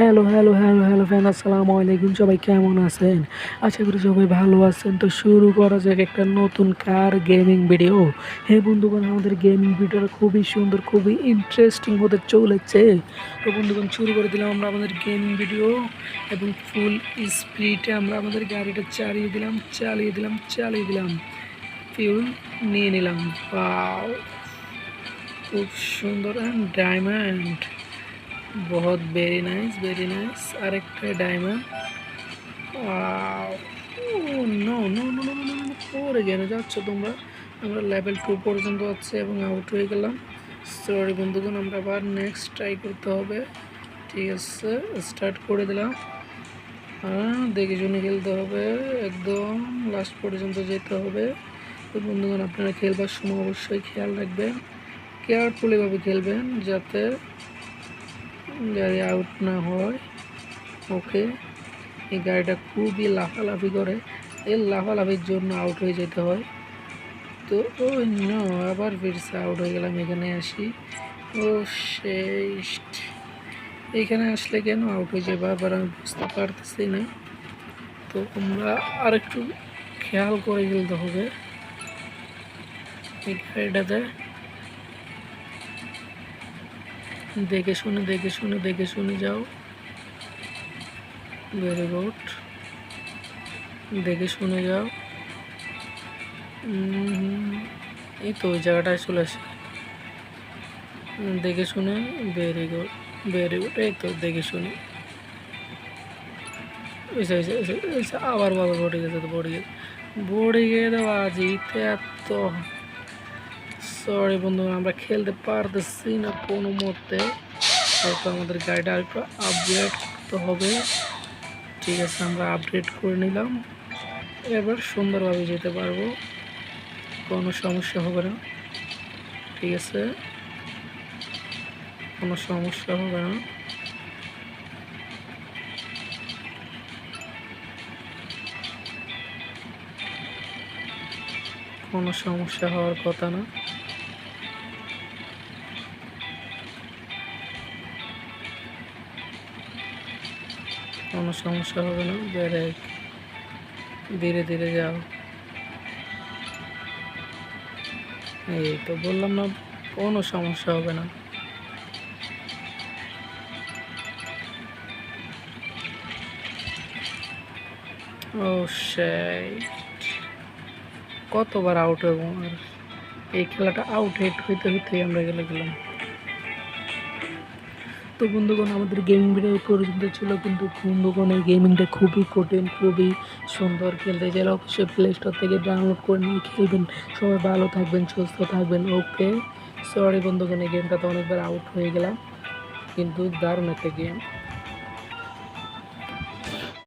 Hello hello hello hello fan আসসালামু আলাইকুম। সবাই কেমন আছেন? আশা করি সবাই ভালো আছেন। তো শুরু করা যাক একটা নতুন কার গেমিং ভিডিও হে বন্ধুগণ, আমাদের গেমিং ভিডিওটা খুবই সুন্দর, খুবই ইন্টারেস্টিং হতে চলেছে। তো বন্ধুগণ, শুরু করে দিলাম আমরা আমাদের গেমিং ভিডিও এবং ফুল স্পিডে আমরা আমাদের গাড়িটা চালিয়ে দিলাম চালিয়ে দিলাম চালিয়ে দিলাম। ফিউল নিয়ে নিলাম। Wow! খুব সুন্দর ডায়মন্ড বহুত ভেরি নাইস ভেরি নাইস আরেকটা diamond no no no no পরে গেলে যাচ্ছ তোমরা। আমরা লেভেল টু পর্যন্ত আছে এবং আউট হয়ে গেলাম। সরি বন্ধুগণ, আমরা আবার নেক্সট ট্রাই করতে হবে। ঠিক আছে স্টার্ট করে দিলাম। হ্যাঁ দেখে শুনে খেলতে হবে। একদম লাস্ট পর্যন্ত যেতে হবে। তো বন্ধুগণ, আপনারা খেলবার সময় অবশ্যই খেয়াল রাখবেন। কেয়ারফুলিভাবে খেলবেন যাতে গাড়ি আউট না হয়, ওকে। এই গাড়িটা খুবই লাফালাফি করে। এই লাফালাফির জন্য আউট হয়ে যেতে হয়। তো, ও ন, আবার ফিরছে আউট হয়ে গেলাম, এখানে আসি। ও সেই এইখানে আসলে কেন আউট হয়ে যায় বারবার আমি বুঝতে পারতেছি না। তো, আমরা আর একটু খেয়াল করে খেলতে হবে। এই গাড়িটাতে দেখে শুনে দেখে শুনে দেখে শুনে যাও। ভেরি গুড দেখে শুনে যাও। এই তো ওই জায়গাটায় চলে আসে। দেখে শুনে ভেরি গুড ভেরি গুড এই তো দেখে শুনে। আবার বাবা বড়ে গেছে তো বড়ে গেছে বড়ে গিয়ে দেওয়া, জিতে এত সরি বন্ধু আমরা খেলতে পারতেছি না কোনো মতে হয়তো আমাদের গাড়িটা আরেকটু আপগ্রেড করতে হবে। ঠিক আছে, আমরা আপডেট করে নিলাম। এবার সুন্দরভাবে যেতে পারব। কোনো সমস্যা হবে না। ঠিক আছে। কোনো সমস্যা হবে না। কোনো সমস্যা হওয়ার কথা না। কোনো সমস্যা হবে না ব্রেক ধীরে ধীরে যাও। এই তো বললাম না, কোনো সমস্যা হবে না। ও কতবার আউট হব আর? এই খেলাটা আউট হেট হইতে, হইতেই আমরা গেলে গেলাম। তো বন্ধুগণ, আমাদের গেমিং ভিডিও পর্যন্ত ছিল, কিন্তু বন্ধুগণ এই গেমিংটা খুবই কঠিন, খুবই সুন্দর খেলতে। চাইলে অবশ্যই প্লে স্টোর থেকে ডাউনলোড করে নিয়ে খেলবেন। সবাই ভালো থাকবেন, সুস্থ থাকবেন ওকে সরি বন্ধুগণ, এই গেমটা তো অনেকবার আউট হয়ে গেলাম, কিন্তু দারুণ একটা গেম